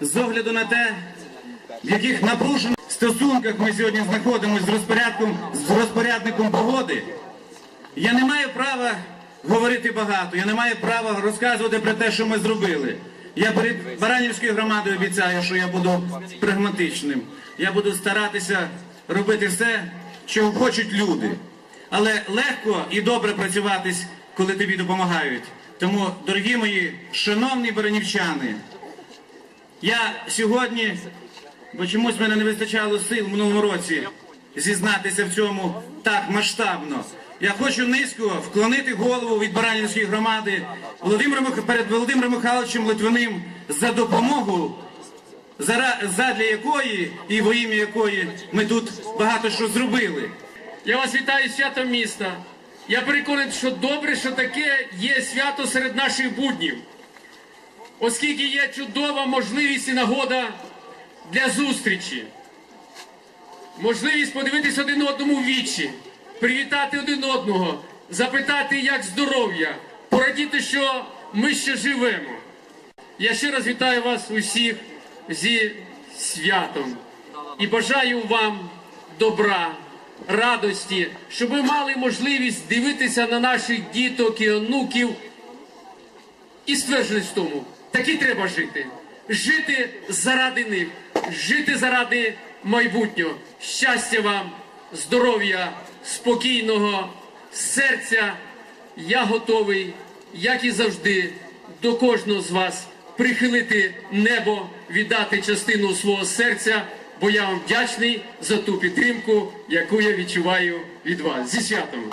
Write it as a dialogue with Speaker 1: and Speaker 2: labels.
Speaker 1: з огляду на те, в яких напружених стосунках ми сьогодні знаходимося з розпорядком з розпорядником погоди, я не маю права говорити багато, я не маю права розказувати про те, що ми зробили. Я перед Баранівською громадою обіцяю, що я буду прагматичним. Я буду старатися робити все, що хочуть люди. Але легко і добре працюватись, коли тобі допомагають. Тому, дорогі мої, шановні баранівчани, я сьогодні, бо чомусь мене не вистачало сил в минулому році зізнатися в цьому так масштабно. Я хочу низько вклонити голову від Баранівської громади Володимиру, перед Володимиром Михайловичем Литвиним за допомогу, задля якої і во ім'я якої ми тут багато що зробили.
Speaker 2: Я вас вітаю з святом міста. Я переконаний, що добре, що таке є свято серед наших буднів, оскільки є чудова можливість і нагода для зустрічі. Можливість подивитись один одному в вічі, привітати один одного, запитати, як здоров'я, порадіти, що ми ще живемо. Я ще раз вітаю вас усіх зі святом і бажаю вам добра, радості, щоб ви мали можливість дивитися на наших діток і онуків і стверджуюсь в тому, такі треба жити. Жити заради них, жити заради майбутнього. Щастя вам, здоров'я, спокійного серця. Я готовий, як і завжди, до кожного з вас прихилити небо, віддати частину свого серця. Бо я вам вдячний за ту підтримку, яку я відчуваю від вас. Зі святом!